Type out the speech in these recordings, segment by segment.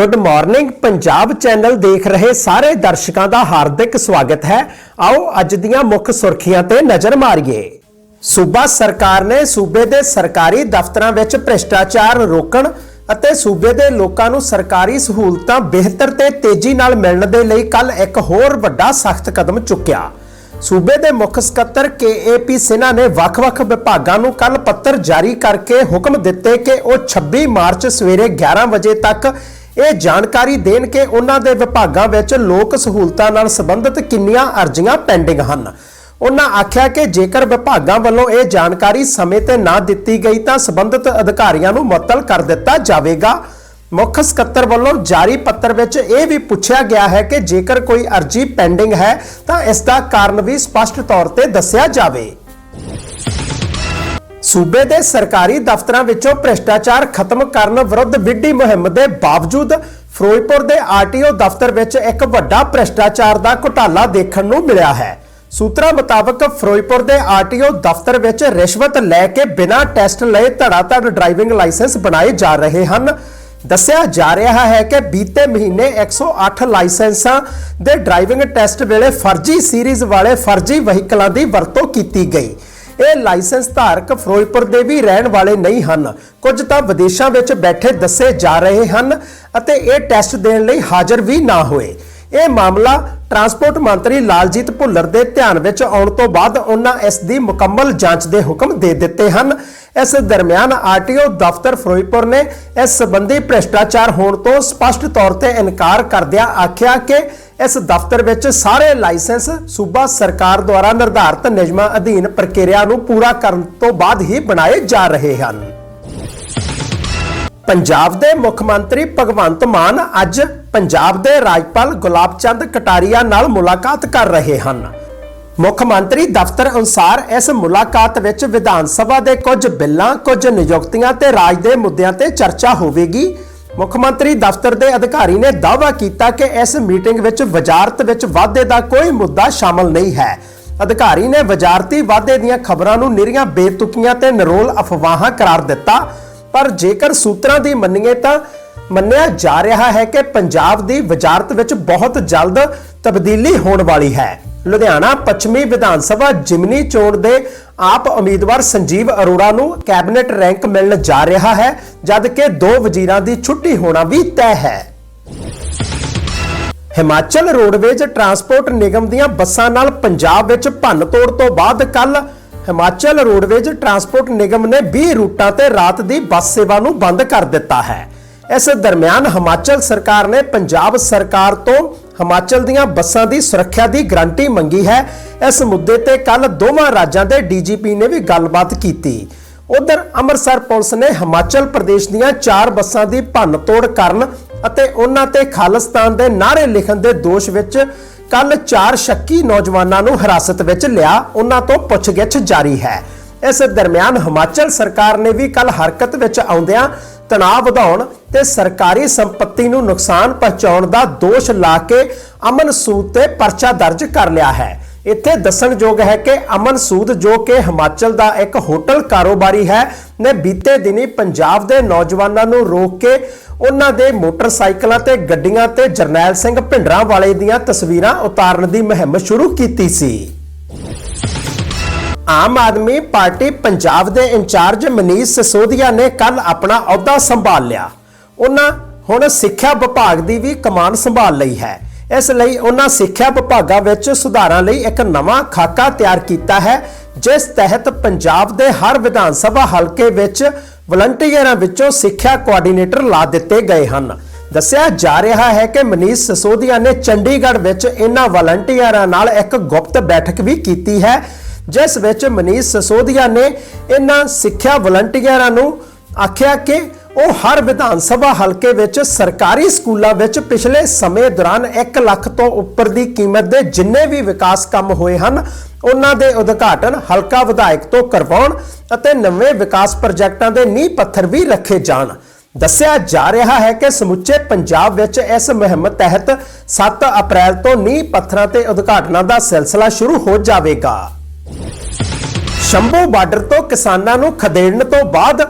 Good morning Punjab channel ਦੇਖ ਰਹੇ ਸਾਰੇ ਦਰਸ਼ਕਾਂ ਦਾ ਹਾਰਦਿਕ ਸਵਾਗਤ ਹੈ। ਆਓ ਅੱਜ ਦੀਆਂ ਮੁੱਖ ਸੁਰਖੀਆਂ ਤੇ ਨਜ਼ਰ ਮਾਰੀਏ। ਸੂਬਾ ਸਰਕਾਰ ਨੇ ਸੂਬੇ ਦੇ ਸਰਕਾਰੀ ਦਫ਼ਤਰਾਂ ਵਿੱਚ ਭ੍ਰਿਸ਼ਟਾਚਾਰ ਰੋਕਣ ਅਤੇ ਸੂਬੇ ਦੇ ਲੋਕਾਂ ਨੂੰ ਸਰਕਾਰੀ ਸਹੂਲਤਾਂ ਬਿਹਤਰ ਤੇ ਤੇਜ਼ੀ ਨਾਲ ਮਿਲਣ ਦੇ ਲਈ ਕੱਲ ਇੱਕ ਹੋਰ ਵੱਡਾ ਸਖਤ ਕਦਮ ਚੁੱਕਿਆ। ਸੂਬੇ ਦੇ ਮੁੱਖ ਸਕੱਤਰ ਕੇਏਪੀ ਸਿਨਹਾ ਨੇ ਵੱਖ-ਵੱਖ ਵਿਭਾਗਾਂ ਨੂੰ ਕੱਲ ਪੱਤਰ ਜਾਰੀ ਕਰਕੇ ਹੁਕਮ ਦਿੱਤੇ ਕਿ ਉਹ 26 ਮਾਰਚ ਸਵੇਰੇ 11 ਵਜੇ ਤੱਕ ਇਹ ਜਾਣਕਾਰੀ ਦੇਣ ਕਿ ਉਹਨਾਂ ਦੇ ਵਿਭਾਗਾਂ ਵਿੱਚ ਲੋਕ ਸਹੂਲਤਾਂ ਨਾਲ ਸੰਬੰਧਿਤ ਕਿੰਨੀਆਂ ਅਰਜ਼ੀਆਂ ਪੈਂਡਿੰਗ ਹਨ। ਉਹਨਾਂ ਆਖਿਆ ਕਿ ਜੇਕਰ ਵਿਭਾਗਾਂ ਵੱਲੋਂ ਇਹ ਜਾਣਕਾਰੀ ਸਮੇਂ ਤੇ ਨਾ ਦਿੱਤੀ ਗਈ ਤਾਂ ਸੰਬੰਧਿਤ ਅਧਿਕਾਰੀਆਂ ਨੂੰ ਮੁਅੱਤਲ ਕਰ ਦਿੱਤਾ ਜਾਵੇਗਾ। ਮੁੱਖ ਸਕੱਤਰ ਵੱਲੋਂ ਜਾਰੀ ਪੱਤਰ ਵਿੱਚ ਇਹ ਵੀ ਪੁੱਛਿਆ ਗਿਆ ਹੈ ਕਿ ਜੇਕਰ ਕੋਈ ਅਰਜ਼ੀ ਪੈਂਡਿੰਗ ਹੈ ਤਾਂ ਇਸ ਦਾ ਕਾਰਨ ਵੀ ਸਪਸ਼ਟ ਤੌਰ ਤੇ ਦੱਸਿਆ ਜਾਵੇ। ਸੂਬੇ ਦੇ ਸਰਕਾਰੀ ਦਫ਼ਤਰਾਂ ਵਿੱਚੋਂ ਭ੍ਰਿਸ਼ਟਾਚਾਰ ਖਤਮ ਕਰਨ ਵਿਰੁੱਧ ਵਿੱਢੀ ਮੁਹਿੰਮ ਦੇ ਬਾਵਜੂਦ ਫਿਰੋਜ਼ਪੁਰ ਦੇ ਆਰਟੀਓ ਦਫ਼ਤਰ ਵਿੱਚ ਇੱਕ ਵੱਡਾ ਭ੍ਰਿਸ਼ਟਾਚਾਰ ਦਾ ਘੁਟਾਲਾ ਦੇਖਣ ਨੂੰ ਮਿਲਿਆ ਹੈ। ਸੂਤਰਾਂ ਮੁਤਾਬਕ ਫਿਰੋਜ਼ਪੁਰ ਦੇ ਆਰਟੀਓ ਦਫ਼ਤਰ ਵਿੱਚ ਰਿਸ਼ਵਤ ਲੈ ਕੇ ਬਿਨਾਂ ਟੈਸਟ ਲਏ ਧੜਾਧੜ ਡਰਾਈਵਿੰਗ ਲਾਇਸੈਂਸ ਬਣਾਏ ਜਾ ਰਹੇ ਹਨ। ਦੱਸਿਆ ਜਾ ਰਿਹਾ ਹੈ ਕਿ ਬੀਤੇ ਮਹੀਨੇ 108 ਲਾਇਸੈਂਸਾਂ ਦੇ ਡਰਾਈਵਿੰਗ ਟੈਸਟ ਵੇਲੇ ਫਰਜ਼ੀ ਸੀਰੀਜ਼ ਵਾਲੇ ਫਰਜ਼ੀ ਵਹੀਕਲਾਂ ਦੀ ਵਰਤੋਂ ਕੀਤੀ ਗਈ। ਇਹ ਲਾਇਸੈਂਸ ਧਾਰਕ ਫਿਰੋਜ਼ਪੁਰ ਦੇ ਵੀ ਰਹਿਣ ਵਾਲੇ ਨਹੀਂ ਹਨ। ਕੁਝ ਤਾਂ ਵਿਦੇਸ਼ਾਂ ਵਿੱਚ ਬੈਠੇ ਦੱਸੇ ਜਾ ਰਹੇ ਹਨ ਅਤੇ ਇਹ ਟੈਸਟ ਦੇਣ ਲਈ ਹਾਜ਼ਰ ਵੀ ਨਾ ਹੋਏ। ਇਹ ਮਾਮਲਾ ਟਰਾਂਸਪੋਰਟ ਮੰਤਰੀ ਲਾਲਜੀਤ ਭੁੱਲਰ ਦੇ ਧਿਆਨ ਵਿੱਚ ਆਉਣ ਤੋਂ ਬਾਅਦ ਉਹਨਾਂ ਇਸ ਦੀ ਮੁਕੰਮਲ ਜਾਂਚ ਦੇ ਹੁਕਮ ਦੇ ਦਿੱਤੇ ਹਨ। ਇਸ ਦਰਮਿਆਨ ਆਰਟੀਓ ਦਫ਼ਤਰ ਫਿਰੋਜ਼ਪੁਰ ਨੇ ਇਸ ਸੰਬੰਧੀ ਭ੍ਰਿਸ਼ਟਾਚਾਰ ਹੋਣ ਤੋਂ ਸਪਸ਼ਟ ਤੌਰ ਤੇ ਇਨਕਾਰ ਕਰਦਿਆਂ ਆਖਿਆ ਕਿ ਇਸ ਦਫ਼ਤਰ ਵਿੱਚ ਸਾਰੇ ਲਾਇਸੈਂਸ ਸੂਬਾ ਸਰਕਾਰ ਦੁਆਰਾ ਨਿਰਧਾਰਤ ਨਿਯਮਾਂ ਅਧੀਨ ਪ੍ਰਕਿਰਿਆ ਨੂੰ ਪੂਰਾ ਕਰਨ ਤੋਂ ਬਾਅਦ ਹੀ ਬਣਾਏ ਜਾ ਰਹੇ ਹਨ। ਪੰਜਾਬ ਦੇ ਮੁੱਖ ਮੰਤਰੀ ਭਗਵੰਤ ਮਾਨ ਅੱਜ ਪੰਜਾਬ ਦੇ ਰਾਜਪਾਲ ਗੁਲਾਬ ਚੰਦ ਕਟਾਰੀਆ ਨਾਲ ਮੁਲਾਕਾਤ ਕਰ ਰਹੇ ਹਨ। ਮੁੱਖ ਮੰਤਰੀ ਦਫ਼ਤਰ ਅਨੁਸਾਰ ਇਸ ਮੁਲਾਕਾਤ ਵਿੱਚ ਵਿਧਾਨ ਸਭਾ ਦੇ ਕੁਝ ਬਿੱਲਾਂ, ਕੁਝ ਨਿਯੁਕਤੀਆਂ ਤੇ ਰਾਜ ਦੇ ਮੁੱਦਿਆਂ ਤੇ ਚਰਚਾ ਹੋਵੇਗੀ। ਮੁੱਖ ਮੰਤਰੀ ਦਫ਼ਤਰ ਦੇ ਅਧਿਕਾਰੀ ਨੇ ਦਾਅਵਾ ਕੀਤਾ ਕਿ ਇਸ ਮੀਟਿੰਗ ਵਿੱਚ ਵਜ਼ਾਰਤ ਵਿੱਚ ਵਾਧੇ ਦਾ ਕੋਈ ਮੁੱਦਾ ਸ਼ਾਮਲ ਨਹੀਂ ਹੈ। ਅਧਿਕਾਰੀ ਨੇ ਵਜ਼ਾਰਤੀ ਵਾਧੇ ਦੀਆਂ ਖਬਰਾਂ ਨੂੰ ਨਿਰੀਆਂ ਬੇਤੁਕੀਆਂ ਤੇ ਨਰੋਲ ਅਫਵਾਹਾਂ ਕਰਾਰ ਦਿੱਤਾ, ਪਰ ਜੇਕਰ ਸੂਤਰਾਂ ਦੀ ਮੰਨੀਏ ਤਾਂ ਮੰਨਿਆ ਜਾ ਰਿਹਾ ਹੈ ਕਿ ਪੰਜਾਬ ਦੀ ਵਜ਼ਾਰਤ ਵਿੱਚ ਬਹੁਤ ਜਲਦ ਤਬਦੀਲੀ ਹੋਣ ਵਾਲੀ ਹੈ। ਲੁਧਿਆਣਾ ਪੱਛਮੀ ਵਿਧਾਨ ਸਭਾ ਜਿਮਨੀ ਚੋਣ ਦੇ ਆਪ ਉਮੀਦਵਾਰ ਸੰਜੀਵ ਅਰੋੜਾ ਨੂੰ ਕੈਬਨਿਟ ਰੈਂਕ ਮਿਲਣ ਜਾ ਰਿਹਾ ਹੈ ਜਦ ਕਿ ਦੋ ਵਜ਼ੀਰਾਂ ਦੀ ਛੁੱਟੀ ਹੋਣਾ ਵੀ ਤੈਅ ਹੈ। ਹਿਮਾਚਲ ਰੋਡਵੇਜ਼ ਟਰਾਂਸਪੋਰਟ ਨਿਗਮ ਦੀਆਂ ਬੱਸਾਂ ਨਾਲ ਪੰਜਾਬ ਵਿੱਚ ਭੰਨ ਤੋੜ ਤੋਂ ਬਾਅਦ ਕੱਲ ਹਿਮਾਚਲ ਰੋਡਵੇਜ਼ ਟਰਾਂਸਪੋਰਟ ਨਿਗਮ ਨੇ 20 ਰੂਟਾਂ ਤੇ ਰਾਤ ਦੀ ਬੱਸ ਸੇਵਾ ਨੂੰ ਬੰਦ ਕਰ ਦਿੱਤਾ ਹੈ। ਇਸ ਦਰਮਿਆਨ ਹਿਮਾਚਲ ਸਰਕਾਰ ਨੇ ਪੰਜਾਬ ਸਰਕਾਰ ਤੋਂ ਹਿਮਾਚਲ ਦੀਆਂ ਬੱਸਾਂ ਦੀ ਸੁਰੱਖਿਆ ਦੀ ਗਾਰੰਟੀ ਮੰਗੀ ਹੈ। ਇਸ ਮੁੱਦੇ ਤੇ ਕੱਲ ਦੋਵਾਂ ਰਾਜਾਂ ਦੇ ਡੀਜੀਪੀ ਨੇ ਵੀ ਗੱਲਬਾਤ ਕੀਤੀ। ਉਧਰ ਅੰਮ੍ਰਿਤਸਰ ਪੁਲਿਸ ਨੇ ਹਿਮਾਚਲ ਪ੍ਰਦੇਸ਼ ਦੀਆਂ ਚਾਰ ਬੱਸਾਂ ਦੀ ਭੰਨ ਕਰਨ ਅਤੇ ਉਹਨਾਂ ਤੇ ਖਾਲਿਸਤਾਨ ਦੇ ਨਾਅਰੇ ਲਿਖਣ ਦੇ ਦੋਸ਼ ਵਿੱਚ ਕੱਲ ਚਾਰ ਸ਼ੱਕੀ ਨੌਜਵਾਨਾਂ ਨੂੰ ਹਿਰਾਸਤ ਵਿੱਚ ਲਿਆ, ਉਹਨਾਂ ਤੋਂ ਪੁੱਛਗਿੱਛ ਜਾਰੀ ਹੈ। ਇਸ ਦਰਮਿਆਨ ਹਿਮਾਚਲ ਸਰਕਾਰ ਨੇ ਵੀ ਕੱਲ ਹਰਕਤ ਵਿੱਚ ਆਉਂਦਿਆਂ ਤਣਾਅ ਵਧਾਉਣ ਤੇ ਸਰਕਾਰੀ ਸੰਪਤੀ ਨੂੰ ਨੁਕਸਾਨ ਪਹੁੰਚਾਉਣ ਦਾ ਦੋਸ਼ ਲਾ ਕੇ ਅਮਨ ਸੂਦ ਤੇ ਪਰਚਾ ਦਰਜ ਕਰ ਲਿਆ ਹੈ। ਇੱਥੇ ਦੱਸਣਯੋਗ ਹੈ ਕਿ ਅਮਨ ਸੂਦ ਜੋ ਕਿ ਹਿਮਾਚਲ ਦਾ ਇੱਕ ਹੋਟਲ ਕਾਰੋਬਾਰੀ ਹੈ, ਨੇ ਬੀਤੇ ਦਿਨੀ ਪੰਜਾਬ ਦੇ ਨੌਜਵਾਨਾਂ ਨੂੰ ਰੋਕ ਕੇ ਉਹਨਾਂ ਦੇ ਮੋਟਰਸਾਈਕਲਾਂ ਤੇ ਗੱਡੀਆਂ ਤੇ ਜਰਨੈਲ ਸਿੰਘ ਭਿੰਡਰਾਂ ਵਾਲੇ ਦੀਆਂ ਤਸਵੀਰਾਂ ਉਤਾਰਨ ਦੀ ਮੁਹਿੰਮ ਸ਼ੁਰੂ ਕੀਤੀ ਸੀ। ਆਮ ਆਦਮੀ ਪਾਰਟੀ ਪੰਜਾਬ ਦੇ ਇੰਚਾਰਜ ਮਨੀਸ਼ ਸਸੋਦੀਆ ਨੇ ਕੱਲ ਆਪਣਾ ਅਹੁਦਾ ਸੰਭਾਲ ਲਿਆ। ਉਹਨਾਂ ਹੁਣ ਸਿੱਖਿਆ ਵਿਭਾਗ ਦੀ ਵੀ ਕਮਾਨ ਸੰਭਾਲ ਲਈ ਹੈ। ਇਸ ਲਈ ਉਹਨਾਂ ਸਿੱਖਿਆ ਵਿਭਾਗਾਂ ਵਿੱਚ ਸੁਧਾਰਾਂ ਲਈ ਇੱਕ ਨਵਾਂ ਖਾਕਾ ਤਿਆਰ ਕੀਤਾ ਹੈ, ਜਿਸ ਤਹਿਤ ਪੰਜਾਬ ਦੇ ਹਰ ਵਿਧਾਨ ਸਭਾ ਹਲਕੇ ਵਿੱਚ ਵਲੰਟੀਅਰਾਂ ਵਿੱਚੋਂ ਸਿੱਖਿਆ ਕੋਆਰਡੀਨੇਟਰ ਲਾ ਦਿੱਤੇ ਗਏ ਹਨ। ਦੱਸਿਆ ਜਾ ਰਿਹਾ ਹੈ ਕਿ ਮਨੀਸ਼ ਸਿਸੋਦੀਆ ਨੇ ਚੰਡੀਗੜ੍ਹ ਵਿੱਚ ਇਹਨਾਂ ਵਲੰਟੀਅਰਾਂ ਨਾਲ ਇੱਕ ਗੁਪਤ ਬੈਠਕ ਵੀ ਕੀਤੀ ਹੈ ਜਿਸ ਵਿੱਚ ਮਨੀਸ਼ ਸਸੋਦੀਆ ਨੇ ਇਹਨਾਂ ਸਿੱਖਿਆ ਵਲੰਟੀਅਰਾਂ ਨੂੰ ਆਖਿਆ ਕਿ ਉਹ ਹਰ ਵਿਧਾਨ ਸਭਾ ਹਲਕੇ ਵਿੱਚ ਸਰਕਾਰੀ ਸਕੂਲਾਂ ਵਿੱਚ ਪਿਛਲੇ ਸਮੇਂ ਦੌਰਾਨ 1 ਲੱਖ ਤੋਂ ਉੱਪਰ ਦੀ ਕੀਮਤ ਦੇ ਜਿੰਨੇ ਵੀ ਵਿਕਾਸ ਕੰਮ ਹੋਏ ਹਨ, ਉਹਨਾਂ ਦੇ ਉਦਘਾਟਨ ਹਲਕਾ ਵਿਧਾਇਕ ਤੋਂ ਕਰਵਾਉਣ ਅਤੇ ਨਵੇਂ ਵਿਕਾਸ ਪ੍ਰੋਜੈਕਟਾਂ ਦੇ ਨੀਂਹ ਪੱਥਰ ਵੀ ਰੱਖੇ ਜਾਣ। ਦੱਸਿਆ ਜਾ ਰਿਹਾ ਹੈ ਕਿ ਸਮੁੱਚੇ ਪੰਜਾਬ ਵਿੱਚ ਇਸ ਮੁਹਿੰਮ ਤਹਿਤ 7 ਅਪ੍ਰੈਲ ਤੋਂ ਨੀਂਹ ਪੱਥਰਾਂ ਤੇ ਉਦਘਾਟਨਾਂ ਦਾ ਸਿਲਸਿਲਾ ਸ਼ੁਰੂ ਹੋ ਜਾਵੇਗਾ। ਸ਼ੰਭੂ ਬਾਰਡਰ ਤੋਂ ਕਿਸਾਨਾਂ ਨੂੰ ਖਦੇੜਨ ਤੋਂ ਬਾਅਦ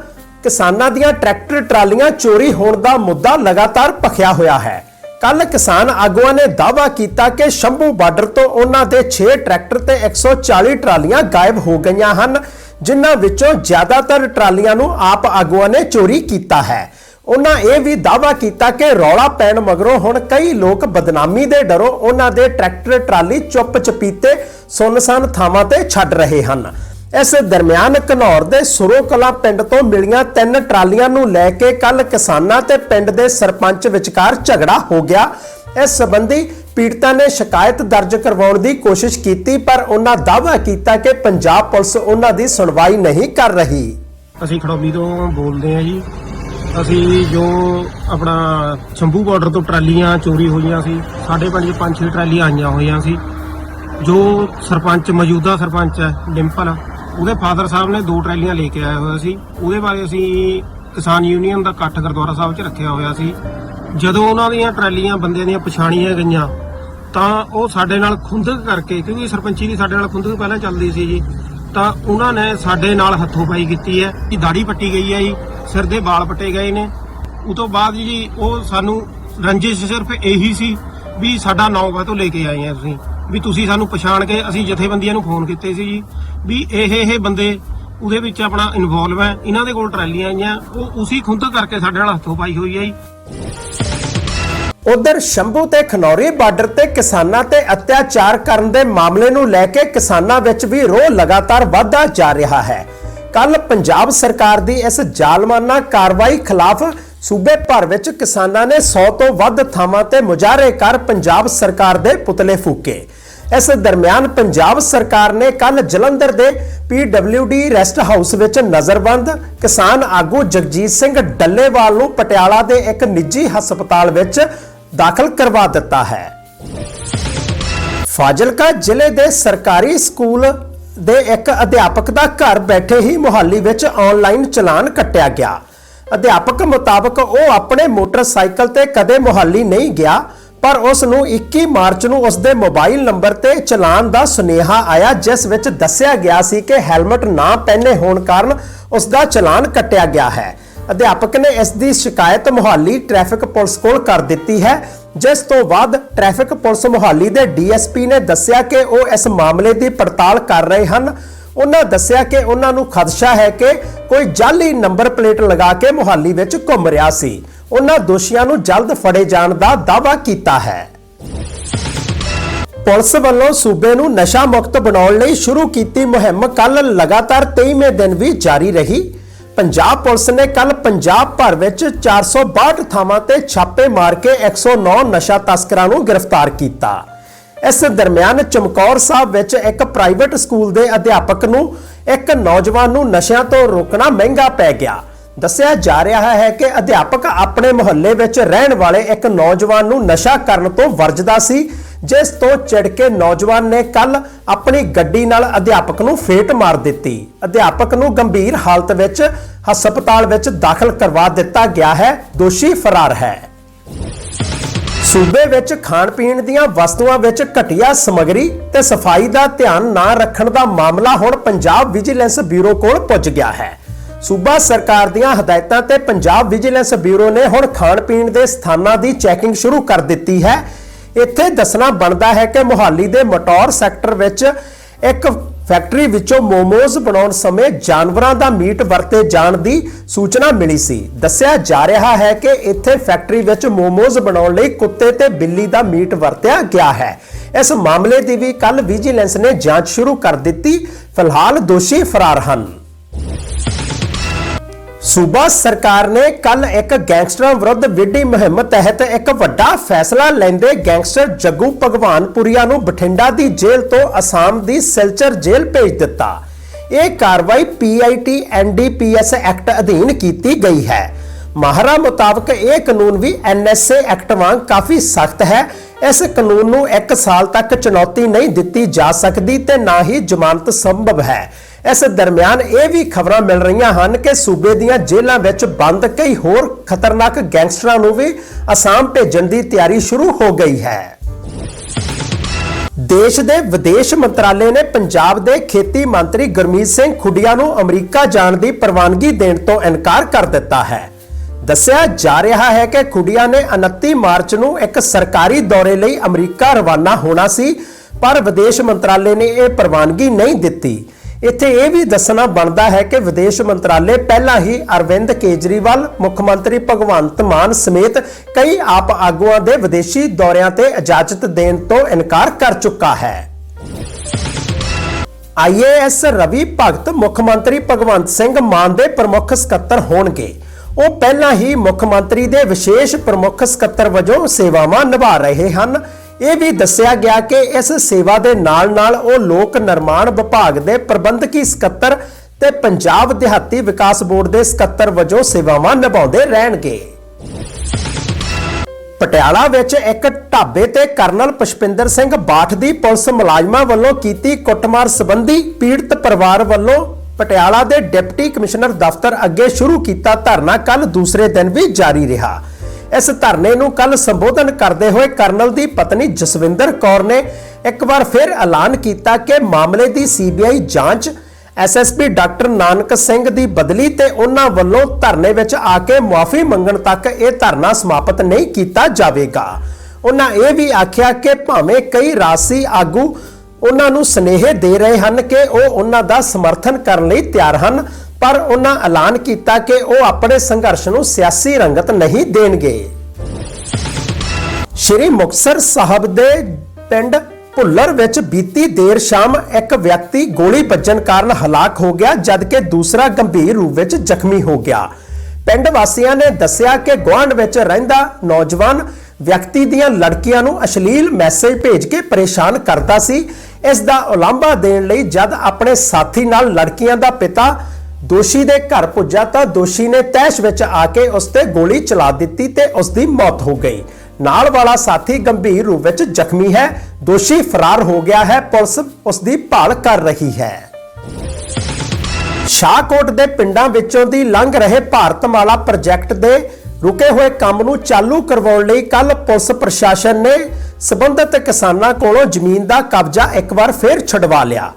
ਕਿਸਾਨਾਂ ਦੀਆਂ ਟਰੈਕਟਰ ਟਰਾਲੀਆਂ ਚੋਰੀ ਹੋਣ ਦਾ ਮੁੱਦਾ ਲਗਾਤਾਰ ਭਖਿਆ ਹੋਇਆ ਹੈ। ਕੱਲ ਕਿਸਾਨ ਆਗੂਆਂ ਨੇ ਦਾਅਵਾ ਕੀਤਾ ਕਿ ਸ਼ੰਭੂ ਬਾਰਡਰ ਤੋਂ ਉਹਨਾਂ ਦੇ 6 ਟਰੈਕਟਰ ਤੇ 140 ਟਰਾਲੀਆਂ ਗਾਇਬ ਹੋ ਗਈਆਂ ਹਨ, ਜਿਨ੍ਹਾਂ ਵਿੱਚੋਂ ਜ਼ਿਆਦਾਤਰ ਟਰਾਲੀਆਂ ਨੂੰ ਆਪ ਆਗੂਆਂ ਨੇ ਚੋਰੀ ਕੀਤਾ ਹੈ। ਉਹਨਾਂ ਇਹ ਵੀ ਦਾਅਵਾ ਕੀਤਾ ਕਿ ਰੌਲਾ ਪੈਣ ਮਗਰੋਂ ਹੁਣ ਕਈ ਲੋਕ ਬਦਨਾਮੀ ਦੇ ਡਰੋਂ ਉਹਨਾਂ ਦੇ ਟਰੈਕਟਰ, ਟਰਾਲੀ ਚੁੱਪ ਚਪੀਤੇ ਸੁੰਨਸਾਨ ਥਾਵਾਂ ਤੇ ਛੱਡ ਰਹੇ ਹਨ। ਇਸ ਦਰਮਿਆਨ ਘਨੌਰ ਦੇ ਸੁਰੋ ਕਲਾ ਪਿੰਡ ਤੋਂ ਮਿਲੀਆਂ ਤਿੰਨ ਟਰਾਲੀਆਂ ਨੂੰ ਲੈ ਕੇ ਕੱਲ ਕਿਸਾਨਾਂ ਤੇ ਪਿੰਡ ਦੇ ਸਰਪੰਚ ਵਿਚਕਾਰ ਝਗੜਾ ਹੋ ਗਿਆ। ਇਸ ਸੰਬੰਧੀ ਪੀੜਤਾਂ ਨੇ ਸ਼ਿਕਾਇਤ ਦਰਜ ਕਰਵਾਉਣ ਦੀ ਕੋਸ਼ਿਸ਼ ਕੀਤੀ, ਪਰ ਉਹਨਾਂ ਦਾਅਵਾ ਕੀਤਾ ਕਿ ਪੰਜਾਬ ਪੁਲਿਸ ਉਹਨਾਂ ਦੀ ਸੁਣਵਾਈ ਨਹੀਂ ਕਰ ਰਹੀ। ਅਸੀਂ ਖੜੌਲੀ ਤੋਂ ਬੋਲਦੇ ਹਾਂ ਜੀ। ਅਸੀਂ ਜੋ ਆਪਣਾ ਸ਼ੰਭੂ ਬਾਰਡਰ ਤੋਂ ਟਰਾਲੀਆਂ ਚੋਰੀ ਹੋਈਆਂ ਸੀ ਸਾਡੇ ਪਿੰਡ 'ਚ ਪੰਜ ਛੇ ਟਰਾਲੀਆਂ ਆਈਆਂ ਹੋਈਆਂ ਸੀ। ਜੋ ਸਰਪੰਚ, ਮੌਜੂਦਾ ਸਰਪੰਚ ਹੈ, ਡਿੰਪਲ, ਉਹਦੇ ਫਾਦਰ ਸਾਹਿਬ ਨੇ ਦੋ ਟਰਾਲੀਆਂ ਲੈ ਕੇ ਆਇਆ ਹੋਇਆ ਸੀ। ਉਹਦੇ ਬਾਰੇ ਅਸੀਂ ਕਿਸਾਨ ਯੂਨੀਅਨ ਦਾ ਇਕੱਠ ਗੁਰਦੁਆਰਾ ਸਾਹਿਬ 'ਚ ਰੱਖਿਆ ਹੋਇਆ ਸੀ। ਜਦੋਂ ਉਹਨਾਂ ਦੀਆਂ ਟਰਾਲੀਆਂ ਬੰਦਿਆਂ ਦੀਆਂ ਪਛਾਣੀਆਂ ਗਈਆਂ, ਤਾਂ ਉਹ ਸਾਡੇ ਨਾਲ ਖੁੰਦਕ ਕਰਕੇ, ਕਿਉਂਕਿ ਸਰਪੰਚੀ ਦੀ ਸਾਡੇ ਨਾਲ ਖੁੰਦਕ ਪਹਿਲਾਂ ਚੱਲਦੀ ਸੀ ਜੀ, ਤਾਂ ਉਹਨਾਂ ਨੇ ਸਾਡੇ ਨਾਲ ਹੱਥੋਂ ਪਾਈ ਕੀਤੀ ਹੈ ਕਿ ਦਾੜੀ ਪੱਟੀ ਗਈ ਹੈ ਜੀ। ਸਿਰ ਦੇ ਵਾਲ ਪੱਟੇ ਗਏ ਨੇ। ਉਸ ਤੋਂ ਬਾਅਦ ਜੀ, ਉਹ ਸਾਨੂੰ ਰੰਜਿਸ਼ ਸਿਰਫ ਇਹੀ ਸੀ ਵੀ ਸਾਡਾ ਨਾਂ ਕਾਹਤੋਂ ਲੈ ਕੇ ਆਏ ਆ ਤੁਸੀਂ, ਵੀ ਤੁਸੀਂ ਸਾਨੂੰ ਪਛਾਣ ਕੇ ਅਸੀਂ ਜਥੇਬੰਦੀਆਂ ਨੂੰ ਫੋਨ ਕੀਤੇ ਸੀ ਜੀ, ਵੀ ਇਹ ਇਹ ਬੰਦੇ ਉਹਦੇ ਵਿੱਚ ਆਪਣਾ ਇਨਵੋਲਵ ਹੈ ਇਹਨਾਂ ਦੇ ਕੋਲ ਟਰਾਲੀਆਂ ਆਈਆਂ, ਉਹ ਉਸੇ ਖੁੰਦਕ ਕਰਕੇ ਸਾਡੇ ਨਾਲ ਹੱਥੋਂ ਪਾਈ ਹੋਈ ਹੈ ਜੀ। ਉਧਰ ਸ਼ੰਭੂ ਤੇ ਖਨੌਰੀ ਬਾਰਡਰ ਤੇ ਕਿਸਾਨਾਂ ਤੇ ਅਤਿਆਚਾਰ ਕਰਨ ਦੇ ਮਾਮਲੇ ਨੂੰ ਲੈ ਕੇ ਕਿਸਾਨਾਂ ਵਿੱਚ ਵੀ ਰੋਹ ਲਗਾਤਾਰ ਵਧਦਾ ਜਾ ਰਿਹਾ ਹੈ। ਕੱਲ ਪੰਜਾਬ ਸਰਕਾਰ ਦੀ ਇਸ ਜ਼ਾਲਮਾਨਾ ਕਾਰਵਾਈ ਖਿਲਾਫ ਸੂਬੇ ਭਰ ਵਿੱਚ ਕਿਸਾਨਾਂ ਨੇ 100 ਤੋਂ ਵੱਧ ਥਾਵਾਂ ਤੇ ਮੁਜ਼ਾਹਰੇ ਕਰ ਪੰਜਾਬ ਸਰਕਾਰ ਦੇ ਪੁਤਲੇ ਫੂਕੇ। ਇਸ ਦਰਮਿਆਨ ਪੰਜਾਬ ਸਰਕਾਰ ਨੇ ਕੱਲ ਜਲੰਧਰ ਦੇ PWD ਰੈਸਟ ਹਾਊਸ ਵਿੱਚ ਨਜ਼ਰਬੰਦ ਕਿਸਾਨ ਆਗੂ ਜਗਜੀਤ ਸਿੰਘ ਡੱਲੇਵਾਲ ਨੂੰ ਪਟਿਆਲਾ ਦੇ ਇੱਕ ਨਿੱਜੀ ਹਸਪਤਾਲ ਵਿੱਚ ਦਾਖਲ ਕਰਵਾ ਦਿੱਤਾ ਹੈ। ਫਾਜ਼ਿਲਕਾ ਜ਼ਿਲ੍ਹੇ ਦੇ ਸਰਕਾਰੀ ਸਕੂਲ ਦੇ ਇੱਕ ਅਧਿਆਪਕ ਦਾ ਘਰ ਬੈਠੇ ਹੀ ਮੁਹੱਲੀ ਵਿੱਚ ਆਨਲਾਈਨ ਚਲਾਨ ਕੱਟਿਆ ਗਿਆ। ਅਧਿਆਪਕ ਮੁਤਾਬਕ ਉਹ ਆਪਣੇ ਮੋਟਰਸਾਈਕਲ ਤੇ ਕਦੇ ਮੁਹਾਲੀ ਨਹੀਂ ਗਿਆ, ਪਰ ਉਸ ਨੂੰ 21 ਮਾਰਚ ਨੂੰ ਉਸ ਦੇ ਮੋਬਾਈਲ ਨੰਬਰ ਤੇ ਚਲਾਨ ਦਾ ਸੁਨੇਹਾ ਆਇਆ, ਜਿਸ ਵਿੱਚ ਦੱਸਿਆ ਗਿਆ ਸੀ ਕਿ ਹੈਲਮਟ ਨਾ ਪਹਿਨੇ ਹੋਣ ਕਾਰਨ ਉਸ ਦਾ ਚਲਾਨ ਕੱਟਿਆ ਗਿਆ ਹੈ। ਅਧਿਆਪਕ ਨੇ ਇਸ ਦੀ ਸ਼ਿਕਾਇਤ ਮੁਹਾਲੀ ਟ੍ਰੈਫਿਕ ਪੁਲਿਸ ਕੋਲ ਕਰ ਦਿੱਤੀ ਹੈ। ਜਿਸ ਤੋਂ ਬਾਅਦ ਟ੍ਰੈਫਿਕ ਪੁਲਿਸ ਮੁਹਾਲੀ ਦੇ ਡੀਐਸਪੀ ਨੇ ਦੱਸਿਆ ਕਿ ਉਹ ਇਸ ਮਾਮਲੇ ਦੀ ਪੜਤਾਲ ਕਰ ਰਹੇ ਹਨ। ਉਹਨਾਂ ਦੱਸਿਆ ਕਿ ਉਹਨਾਂ ਨੂੰ ਖਦਸ਼ਾ ਹੈ ਕਿ ਕੋਈ ਜਾਲੀ ਨੰਬਰ ਪਲੇਟ ਲਗਾ ਕੇ ਮੁਹਾਲੀ ਵਿੱਚ ਘੁੰਮ ਰਿਹਾ ਸੀ। ਉਹਨਾਂ ਦੋਸ਼ੀਆਂ ਨੂੰ ਜਲਦ ਫੜੇ ਜਾਣ ਦਾ ਦਾਅਵਾ ਕੀਤਾ ਹੈ। ਪੁਲਿਸ ਵੱਲੋਂ ਸੂਬੇ ਨੂੰ ਨਸ਼ਾ ਮੁਕਤ ਬਣਾਉਣ ਲਈ ਸ਼ੁਰੂ ਕੀਤੀ ਮੁਹਿੰਮ ਕੱਲ ਲਗਾਤਾਰ 23ਵੇਂ ਦਿਨ ਵੀ ਜਾਰੀ ਰਹੀ। ਪੰਜਾਬ ਪੁਲਿਸ ਨੇ ਕੱਲ ਪੰਜਾਬ ਭਰ ਵਿੱਚ 462 ਥਾਵਾਂ ਤੇ ਛਾਪੇ ਮਾਰ ਕੇ 109 ਨਸ਼ਾ ਤਸਕਰਾਂ ਨੂੰ ਗ੍ਰਿਫਤਾਰ ਕੀਤਾ। ਇਸ ਦਰਮਿਆਨ ਚਮਕੌਰ ਸਾਹਿਬ ਵਿੱਚ ਇੱਕ ਪ੍ਰਾਈਵੇਟ ਸਕੂਲ ਦੇ ਅਧਿਆਪਕ ਨੂੰ ਇੱਕ ਨੌਜਵਾਨ ਨੂੰ ਨਸ਼ਿਆਂ ਤੋਂ ਰੋਕਣਾ ਮਹਿੰਗਾ ਪੈ ਗਿਆ। ਦੱਸਿਆ ਜਾ ਰਿਹਾ ਹੈ ਕਿ ਅਧਿਆਪਕ ਆਪਣੇ ਮੁਹੱਲੇ ਵਿੱਚ ਰਹਿਣ ਵਾਲੇ ਇੱਕ ਨੌਜਵਾਨ ਨੂੰ ਨਸ਼ਾ ਕਰਨ ਤੋਂ ਵਰਜਦਾ ਸੀ ਜਿਸ ਤੋਂ ਚਿੜ ਕੇ ਨੌਜਵਾਨ ਨੇ ਕੱਲ ਆਪਣੀ ਗੱਡੀ ਨਾਲ ਅਧਿਆਪਕ ਨੂੰ ਫੇਟ ਮਾਰ ਦਿੱਤੀ। ਅਧਿਆਪਕ ਨੂੰ ਗੰਭੀਰ ਹਾਲਤ ਵਿੱਚ ਹਸਪਤਾਲ ਵਿੱਚ ਦਾਖਲ ਕਰਵਾ ਦਿੱਤਾ ਗਿਆ ਹੈ। ਦੋਸ਼ੀ ਫਰਾਰ ਹੈ। ਸੂਬੇ ਵਿੱਚ ਖਾਣ ਪੀਣ ਦੀਆਂ ਵਸਤੂਆਂ ਵਿੱਚ ਘਟੀਆ ਸਮੱਗਰੀ ਤੇ ਸਫ਼ਾਈ ਦਾ ਧਿਆਨ ਨਾ ਰੱਖਣ ਦਾ ਮਾਮਲਾ ਹੁਣ ਪੰਜਾਬ ਵਿਜੀਲੈਂਸ ਬਿਊਰੋ ਕੋਲ ਪੁੱਜ ਗਿਆ ਹੈ। ਸੂਬਾ ਸਰਕਾਰ ਦੀਆਂ ਹਦਾਇਤਾਂ ਤੇ ਪੰਜਾਬ ਵਿਜੀਲੈਂਸ ਬਿਊਰੋ ਨੇ ਹੁਣ ਖਾਣ ਪੀਣ ਦੇ ਸਥਾਨਾਂ ਦੀ ਚੈਕਿੰਗ ਸ਼ੁਰੂ ਕਰ ਦਿੱਤੀ ਹੈ। ਇੱਥੇ ਦੱਸਣਾ ਬਣਦਾ ਹੈ ਕਿ ਮੁਹਾਲੀ ਦੇ ਮਟੌਰ ਸੈਕਟਰ ਵਿੱਚ ਇੱਕ ਫੈਕਟਰੀ ਵਿੱਚੋਂ ਮੋਮੋਜ਼ ਬਣਾਉਣ ਸਮੇਂ ਜਾਨਵਰਾਂ ਦਾ ਮੀਟ ਵਰਤੇ ਜਾਣ ਦੀ ਸੂਚਨਾ ਮਿਲੀ ਸੀ। ਦੱਸਿਆ ਜਾ ਰਿਹਾ ਹੈ ਕਿ ਇੱਥੇ ਫੈਕਟਰੀ ਵਿੱਚ ਮੋਮੋਜ਼ ਬਣਾਉਣ ਲਈ ਕੁੱਤੇ ਤੇ ਬਿੱਲੀ ਦਾ ਮੀਟ ਵਰਤਿਆ ਗਿਆ ਹੈ। ਇਸ ਮਾਮਲੇ ਦੀ ਵੀ ਕੱਲ ਵਿਜੀਲੈਂਸ ਨੇ ਜਾਂਚ ਸ਼ੁਰੂ ਕਰ ਦਿੱਤੀ। ਫਿਲਹਾਲ ਦੋਸ਼ੀ ਫਰਾਰ ਹਨ। ਸੂਬਾ ਸਰਕਾਰ ਨੇ ਕੱਲ ਇੱਕ ਗੈਂਗਸਟਰਾਂ ਵਿਰੁੱਧ ਵਿੱਢੀ ਮੁਹਿੰਮ ਤਹਿਤ ਇੱਕ ਵੱਡਾ ਫੈਸਲਾ ਲੈਂਦੇ ਗੈਂਗਸਟਰ ਜੱਗੂ ਭਗਵਾਨਪੁਰੀਆ ਨੂੰ ਬਠਿੰਡਾ ਦੀ ਜੇਲ੍ਹ ਤੋਂ ਅਸਾਮ ਦੀ ਸਿਲਚਰ ਜੇਲ੍ਹ ਭੇਜ ਦਿੱਤਾ। ਇਹ ਕਾਰਵਾਈ ਪੀਆਈਟੀ ਐਨਡੀਪੀਐਸ ਐਕਟ ਅਧੀਨ ਕੀਤੀ ਗਈ ਹੈ। ਮਾਹਰਾ ਮੁਤਾਬਕ ਇਹ ਕਾਨੂੰਨ ਵੀ ਐਨਐਸਏ ਐਕਟ ਵਾਂਗ ਕਾਫੀ ਸਖਤ ਹੈ। ਇਸ ਕਾਨੂੰਨ ਨੂੰ 1 ਸਾਲ ਤੱਕ ਚੁਣੌਤੀ ਨਹੀਂ ਦਿੱਤੀ ਜਾ ਸਕਦੀ ਤੇ ਨਾ ਹੀ ਜ਼ਮਾਨਤ ਸੰਭਵ ਹੈ। ਇਸ ਦਰਮਿਆਨ ਇਹ ਵੀ ਖਬਰਾਂ ਮਿਲ ਰਹੀਆਂ ਹਨ ਕਿ ਸੂਬੇ ਦੀਆਂ ਜੇਲ੍ਹਾਂ ਵਿੱਚ ਬੰਦ ਕਈ ਹੋਰ ਖਤਰਨਾਕ ਗੈਂਗਸਟਰਾਂ ਨੂੰ ਵੀ ਅਸਾਮ ਭੇਜਣ ਦੀ ਤਿਆਰੀ ਸ਼ੁਰੂ ਹੋ ਗਈ ਹੈ। ਦੇਸ਼ ਦੇ ਵਿਦੇਸ਼ ਮੰਤਰਾਲੇ ਨੇ ਪੰਜਾਬ ਦੇ ਖੇਤੀ ਮੰਤਰੀ ਗੁਰਮੀਤ ਸਿੰਘ ਖੁੱਡੀਆਂ ਨੂੰ ਅਮਰੀਕਾ ਜਾਣ ਦੀ ਪ੍ਰਵਾਨਗੀ ਦੇਣ ਤੋਂ ਇਨਕਾਰ ਕਰ ਦਿੱਤਾ ਹੈ। ਦੱਸਿਆ ਜਾ ਰਿਹਾ ਹੈ ਕਿ ਖੁੱਡੀਆਂ ਨੇ 29 ਮਾਰਚ ਨੂੰ ਇੱਕ ਸਰਕਾਰੀ ਦੌਰੇ ਲਈ ਅਮਰੀਕਾ ਰਵਾਨਾ ਹੋਣਾ ਸੀ, ਪਰ ਵਿਦੇਸ਼ ਮੰਤਰਾਲੇ ਨੇ ਇਹ ਪ੍ਰਵਾਨਗੀ ਨਹੀਂ ਦਿੱਤੀ। ਇੱਥੇ ਇਹ ਵੀ ਦੱਸਣਾ ਬਣਦਾ ਹੈ ਕਿ ਵਿਦੇਸ਼ ਮੰਤਰਾਲੇ ਪਹਿਲਾਂ ਹੀ ਅਰਵਿੰਦ ਕੇਜਰੀਵਾਲ, ਮੁੱਖ ਮੰਤਰੀ ਭਗਵੰਤ ਮਾਨ ਸਮੇਤ ਕਈ ਆਪ ਆਗੂਆਂ ਦੇ ਵਿਦੇਸ਼ੀ ਦੌਰਿਆਂ ਤੇ ਇਜਾਜ਼ਤ ਦੇਣ ਤੋਂ ਇਨਕਾਰ ਕਰ ਚੁੱਕਾ ਹੈ। ਆਈਏਐਸ ਰਵੀ ਭਗਤ, ਮੁੱਖ ਮੰਤਰੀ ਭਗਵੰਤ ਸਿੰਘ ਮਾਨ ਦੇ ਪ੍ਰਮੁੱਖ ਸਕੱਤਰ ਹੋਣਗੇ। ਉਹ ਪਹਿਲਾਂ ਹੀ ਮੁੱਖ ਮੰਤਰੀ ਦੇ ਵਿਸ਼ੇਸ਼ ਪ੍ਰਮੁੱਖ ਸਕੱਤਰ ਵਜੋਂ ਸੇਵਾਵਾਂ ਨਿਭਾ ਰਹੇ ਹਨ। ਇਹ ਵੀ ਦੱਸਿਆ ਗਿਆ ਕਿ ਇਸ ਸੇਵਾ ਦੇ ਨਾਲ-ਨਾਲ ਉਹ ਲੋਕ ਨਿਰਮਾਣ ਵਿਭਾਗ ਦੇ ਪ੍ਰਬੰਧਕੀ ਸਕੱਤਰ ਤੇ ਪੰਜਾਬ ਦਿਹਾਤੀ ਵਿਕਾਸ ਬੋਰਡ ਦੇ ਸਕੱਤਰ ਵਜੋਂ ਸੇਵਾਵਾਂ ਨਿਭਾਉਂਦੇ ਰਹਿਣਗੇ। ਪਟਿਆਲਾ ਵਿੱਚ ਇੱਕ ਢਾਬੇ ਤੇ ਕਰਨਲ ਪੁਸ਼ਪਿੰਦਰ ਸਿੰਘ ਬਾਠ ਦੀ ਪੁਲਿਸ ਮੁਲਾਜ਼ਮਾਂ ਵੱਲੋਂ ਕੀਤੀ ਕੁੱਟਮਾਰ ਸੰਬੰਧੀ ਪੀੜਤ ਪਰਿਵਾਰ ਵੱਲੋਂ ਪਟਿਆਲਾ ਦੇ ਡਿਪਟੀ ਕਮਿਸ਼ਨਰ ਦਫ਼ਤਰ ਅੱਗੇ ਸ਼ੁਰੂ ਕੀਤਾ ਧਰਨਾ ਕੱਲ ਦੂਸਰੇ ਦਿਨ ਵੀ ਜਾਰੀ ਰਿਹਾ। ਇਸ ਧਰਨੇ ਨੂੰ ਕੱਲ ਸੰਬੋਧਨ ਕਰਦੇ ਹੋਏ ਕਰਨਲ ਦੀ ਪਤਨੀ ਜਸਵਿੰਦਰ ਕੌਰ ਨੇ ਇੱਕ ਵਾਰ ਫਿਰ ਐਲਾਨ ਕੀਤਾ ਕਿ ਮਾਮਲੇ ਦੀ ਸੀਬੀਆਈ ਜਾਂਚ ਐਸਐਸਪੀ ਡਾਕਟਰ ਨਾਨਕ ਸਿੰਘ ਦੀ ਬਦਲੀ ਤੇ ਉਹਨਾਂ ਵੱਲੋਂ ਧਰਨੇ ਵਿੱਚ ਆ ਕੇ ਮੁਆਫੀ ਮੰਗਣ ਤੱਕ ਇਹ ਧਰਨਾ ਸਮਾਪਤ ਨਹੀਂ ਕੀਤਾ ਜਾਵੇਗਾ। ਉਹਨਾਂ ਇਹ ਵੀ ਆਖਿਆ ਕਿ ਭਾਵੇਂ ਕਈ ਰਾਸੀ ਆਗੂ ਉਹਨਾਂ ਨੂੰ ਸਨੇਹ ਦੇ ਰਹੇ ਹਨ ਕਿ ਉਹ ਉਹਨਾਂ ਦਾ ਸਮਰਥਨ ਕਰਨ ਲਈ ਤਿਆਰ ਹਨ ਪਰ ਉਹਨਾਂ ਐਲਾਨ ਕੀਤਾ ਕਿ ਉਹ ਆਪਣੇ ਸੰਘਰਸ਼ ਨੂੰ ਸਿਆਸੀ ਰੰਗਤ ਨਹੀਂ ਦੇਣਗੇ। ਸ਼੍ਰੀ ਮੁਕਤਸਰ ਸਾਹਿਬ ਦੇ ਪਿੰਡ ਭੁੱਲਰ ਵਿੱਚ ਬੀਤੀ ਦੇਰ ਸ਼ਾਮ ਇੱਕ ਵਿਅਕਤੀ ਗੋਲੀ ਵੱਜਣ ਕਾਰਨ ਹਲਾਕ ਹੋ ਗਿਆ, ਜਦਕਿ ਦੂਸਰਾ ਗੰਭੀਰ ਰੂਪ ਵਿੱਚ ਜ਼ਖਮੀ ਹੋ ਗਿਆ। ਪਿੰਡ ਵਾਸੀਆਂ ਨੇ ਦੱਸਿਆ ਕਿ ਗੁਆਂਢ ਵਿੱਚ ਰਹਿੰਦਾ ਨੌਜਵਾਨ ਵਿਅਕਤੀ ਦੀਆਂ ਲੜਕੀਆਂ ਨੂੰ ਅਸ਼ਲੀਲ ਮੈਸੇਜ ਭੇਜ ਕੇ ਪਰੇਸ਼ਾਨ ਕਰਦਾ ਸੀ। ਇਸ ਦਾ ਉਲਾਂਭਾ ਦੇਣ ਲਈ ਜਦ ਆਪਣੇ ਸਾਥੀ ਨਾਲ ਲੜਕੀਆਂ ਦਾ ਪਿਤਾ ਦੋਸ਼ੀ ਦੇ ਘਰ ਪੁੱਜਾ ਤਾਂ ਦੋਸ਼ੀ ਨੇ ਤੈਸ਼ ਵਿੱਚ ਆ ਕੇ ਉਸ ਤੇ ਗੋਲੀ ਚਲਾ ਦਿੱਤੀ ਤੇ ਉਸ ਦੀ ਮੌਤ ਹੋ ਗਈ। ਨਾਲ ਵਾਲਾ ਸਾਥੀ ਗੰਭੀਰ ਰੂਪ ਵਿੱਚ ਜ਼ਖਮੀ ਹੈ। ਦੋਸ਼ੀ ਫਰਾਰ ਹੋ ਗਿਆ ਹੈ। ਪੁਲਿਸ ਉਸ ਦੀ ਭਾਲ ਕਰ ਰਹੀ ਹੈ। ਸ਼ਾਹਕੋਟ ਦੇ ਪਿੰਡਾਂ ਵਿੱਚੋਂ ਦੀ ਲੰਘ ਰਹੇ ਭਾਰਤਮਾਲਾ ਪ੍ਰੋਜੈਕਟ ਦੇ ਰੁਕੇ ਹੋਏ ਕੰਮ ਨੂੰ ਚਾਲੂ ਕਰਵਾਉਣ ਲਈ ਕੱਲ ਪੁਲਿਸ ਪ੍ਰਸ਼ਾਸਨ ਨੇ ਸਬੰਧਤ ਕਿਸਾਨਾਂ ਕੋਲੋਂ ਜ਼ਮੀਨ ਦਾ ਕਬਜ਼ਾ ਇੱਕ ਵਾਰ ਫੇਰ ਛਡਵਾ ਲਿਆ।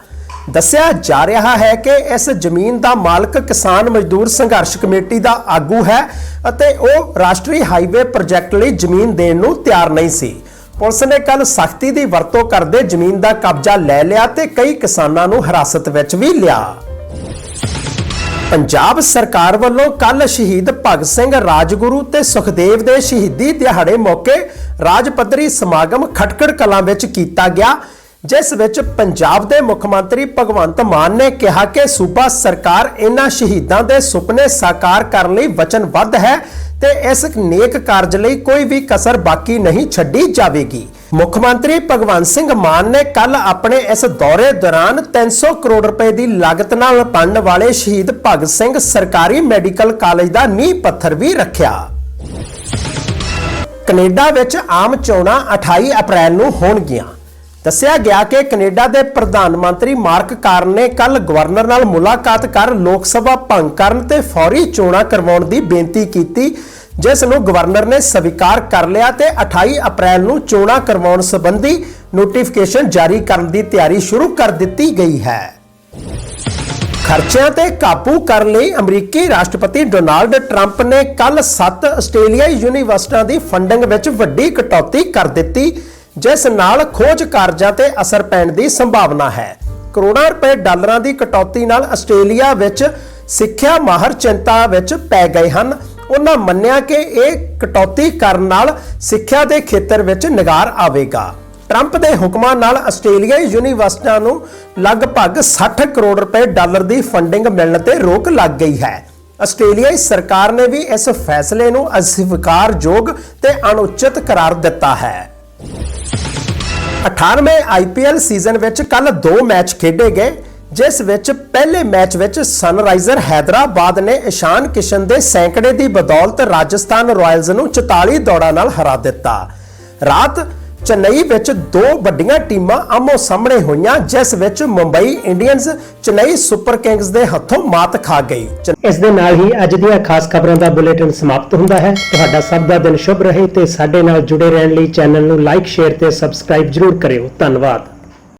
ਦੱਸਿਆ ਜਾ ਰਿਹਾ ਹੈ ਕਿ ਇਸ ਜ਼ਮੀਨ ਦਾ ਮਾਲਕ ਕਿਸਾਨ ਮਜ਼ਦੂਰ ਸੰਘਰਸ਼ ਕਮੇਟੀ ਦਾ ਆਗੂ ਹੈ ਅਤੇ ਉਹ ਰਾਸ਼ਟਰੀ ਹਾਈਵੇ ਪ੍ਰੋਜੈਕਟ ਲਈ ਜ਼ਮੀਨ ਦੇਣ ਨੂੰ ਤਿਆਰ ਨਹੀਂ ਸੀ। ਪੁਲਿਸ ਨੇ ਕੱਲ ਸਖਤੀ ਦੀ ਵਰਤੋਂ ਕਰਦੇ ਜ਼ਮੀਨ ਦਾ ਕਬਜ਼ਾ ਲੈ ਲਿਆ ਤੇ ਕਈ ਕਿਸਾਨਾਂ ਨੂੰ ਹਿਰਾਸਤ ਵਿੱਚ ਵੀ ਲਿਆ। ਪੰਜਾਬ ਸਰਕਾਰ ਵੱਲੋਂ ਕੱਲ ਸ਼ਹੀਦ ਭਗਤ ਸਿੰਘ ਰਾਜਗੁਰੂ ਤੇ ਸੁਖਦੇਵ ਦੇ ਸ਼ਹੀਦੀ ਦਿਹਾੜੇ ਮੌਕੇ ਰਾਜ ਪੱਧਰੀ ਸਮਾਗਮ ਖਟਕੜ ਕਲਾਂ ਵਿੱਚ ਕੀਤਾ ਗਿਆ। ਜਿਸ ਵਿੱਚ ਪੰਜਾਬ ਦੇ ਮੁੱਖ ਮੰਤਰੀ ਭਗਵੰਤ ਮਾਨ ਨੇ ਕਿਹਾ ਕਿ ਸੂਬਾ ਸਰਕਾਰ ਇਹਨਾਂ ਸ਼ਹੀਦਾਂ ਦੇ ਸੁਪਨੇ ਸਾਕਾਰ ਕਰਨ ਲਈ ਵਚਨਬੱਧ ਹੈ ਤੇ ਇਸ ਨੇਕ ਕਾਰਜ ਲਈ ਕੋਈ ਵੀ ਕਸਰ ਬਾਕੀ ਨਹੀਂ ਛੱਡੀ ਜਾਵੇਗੀ। ਮੁੱਖ ਮੰਤਰੀ ਭਗਵੰਤ ਸਿੰਘ ਮਾਨ ਨੇ ਕੱਲ ਆਪਣੇ ਇਸ ਦੌਰੇ ਦੌਰਾਨ 300 ਕਰੋੜ ਰੁਪਏ ਦੀ ਲਾਗਤ ਨਾਲ ਬਣਨ ਵਾਲੇ ਸ਼ਹੀਦ ਭਗਤ ਸਿੰਘ ਸਰਕਾਰੀ ਮੈਡੀਕਲ ਕਾਲਜ ਦਾ ਨੀਂਹ ਪੱਥਰ ਵੀ ਰੱਖਿਆ। ਕੈਨੇਡਾ ਵਿੱਚ ਆਮ ਚੋਣਾਂ 28 ਅਪ੍ਰੈਲ ਨੂੰ ਹੋਣਗੀਆਂ। ਦੱਸਿਆ ਗਿਆ ਕਿ ਕੈਨੇਡਾ ਦੇ ਪ੍ਰਧਾਨ ਮੰਤਰੀ ਮਾਰਕ ਕਾਰਨ ਨੇ ਕੱਲ ਗਵਰਨਰ ਨਾਲ ਮੁਲਾਕਾਤ ਕਰ ਲੋਕ ਸਭਾ ਭੰਗ ਕਰਨ ਤੇ ਫੌਰੀ ਚੋਣਾਂ ਕਰਵਾਉਣ ਦੀ ਬੇਨਤੀ ਕੀਤੀ, ਜਿਸ ਨੂੰ ਗਵਰਨਰ ਨੇ ਸਵੀਕਾਰ ਕਰ ਲਿਆ ਤੇ 28 ਅਪ੍ਰੈਲ ਨੂੰ ਚੋਣਾਂ ਕਰਵਾਉਣ ਸੰਬੰਧੀ ਨੋਟੀਫਿਕੇਸ਼ਨ ਜਾਰੀ ਕਰਨ ਦੀ ਤਿਆਰੀ ਸ਼ੁਰੂ ਕਰ ਦਿੱਤੀ ਗਈ ਹੈ। ਖਰਚਿਆਂ ਤੇ ਕਾਬੂ ਕਰਨ ਲਈ ਅਮਰੀਕੀ ਰਾਸ਼ਟਰਪਤੀ ਡੋਨਾਲਡ ਟਰੰਪ ਨੇ ਕੱਲ 7 ਆਸਟ੍ਰੇਲੀਆਈ ਯੂਨੀਵਰਸਿਟੀਆਂ ਦੀ ਫੰਡਿੰਗ ਵਿੱਚ ਵੱਡੀ ਕਟੌਤੀ ਕਰ ਦਿੱਤੀ। ਜਿਸ ਨਾਲ ਖੋਜ ਕਾਰਜਾਂ ਤੇ ਅਸਰ ਪੈਣ ਦੀ ਸੰਭਾਵਨਾ ਹੈ। ਕਰੋੜਾਂ ਰੁਪਏ ਡਾਲਰਾਂ ਦੀ ਕਟੌਤੀ ਨਾਲ ਆਸਟ੍ਰੇਲੀਆ ਵਿੱਚ ਸਿੱਖਿਆ ਮਾਹਰ ਚਿੰਤਾ ਵਿੱਚ ਪੈ ਗਏ ਹਨ। ਉਹਨਾਂ ਮੰਨਿਆ ਕਿ ਇਹ ਕਟੌਤੀ ਕਰਨ ਨਾਲ ਸਿੱਖਿਆ ਦੇ ਖੇਤਰ ਵਿੱਚ ਨਿਗਾਰ ਆਵੇਗਾ। ਟਰੰਪ ਦੇ ਹੁਕਮਾਂ ਨਾਲ ਆਸਟ੍ਰੇਲੀਆਈ ਯੂਨੀਵਰਸਿਟੀਆਂ ਨੂੰ ਲਗਭਗ 60 ਕਰੋੜ ਰੁਪਏ ਡਾਲਰ ਦੀ ਫੰਡਿੰਗ ਮਿਲਣ ਤੇ ਰੋਕ ਲੱਗ ਗਈ ਹੈ। ਆਸਟ੍ਰੇਲੀਆਈ ਸਰਕਾਰ ਨੇ ਵੀ ਇਸ ਫੈਸਲੇ ਨੂੰ ਅਸਵੀਕਾਰਯੋਗ ਤੇ ਅਣਉਚਿਤ ਕਰਾਰ ਦਿੱਤਾ ਹੈ। 18ਵੇਂ ਆਈਪੀਐਲ ਸੀਜ਼ਨ ਵਿੱਚ ਕੱਲ ਦੋ ਮੈਚ ਖੇਡੇ ਗਏ, ਜਿਸ ਵਿੱਚ ਪਹਿਲੇ ਮੈਚ ਵਿੱਚ ਸਨਰਾਈਜ਼ਰ ਹੈਦਰਾਬਾਦ ਨੇ ਇਸ਼ਾਨ ਕਿਸ਼ਨ ਦੇ ਸੈਂਕੜੇ ਦੀ ਬਦੌਲਤ ਰਾਜਸਥਾਨ ਰਾਇਲਸ ਨੂੰ 44 ਦੌੜਾਂ ਨਾਲ ਹਰਾ ਦਿੱਤਾ। ਰਾਤ ਚੇਨਈ ਵਿੱਚ ਦੋ ਵੱਡੀਆਂ ਟੀਮਾਂ ਆਮੋ ਸਾਹਮਣੇ ਹੋਈਆਂ, ਜਿਸ ਵਿੱਚ Mumbai Indians Chennai super kings ਦੇ ਹੱਥੋਂ ਮਾਤ ਖਾ ਗਈ। ਇਸ ਦੇ ਨਾਲ ਹੀ ਅੱਜ ਦੀਆਂ ਖਾਸ ਖਬਰਾਂ ਦਾ ਬੁਲੇਟਿਨ ਸਮਾਪਤ ਹੁੰਦਾ ਹੈ। ਤੁਹਾਡਾ ਸਭ ਦਾ ਦਿਨ ਸ਼ੁਭ ਰਹੇ ਤੇ ਸਾਡੇ ਨਾਲ ਜੁੜੇ ਰਹਿਣ ਲਈ ਚੈਨਲ ਨੂੰ ਲਾਈਕ, ਸ਼ੇਅਰ ਤੇ ਸਬਸਕ੍ਰਾਈਬ ਜਰੂਰ ਕਰਿਓ। ਧੰਨਵਾਦ।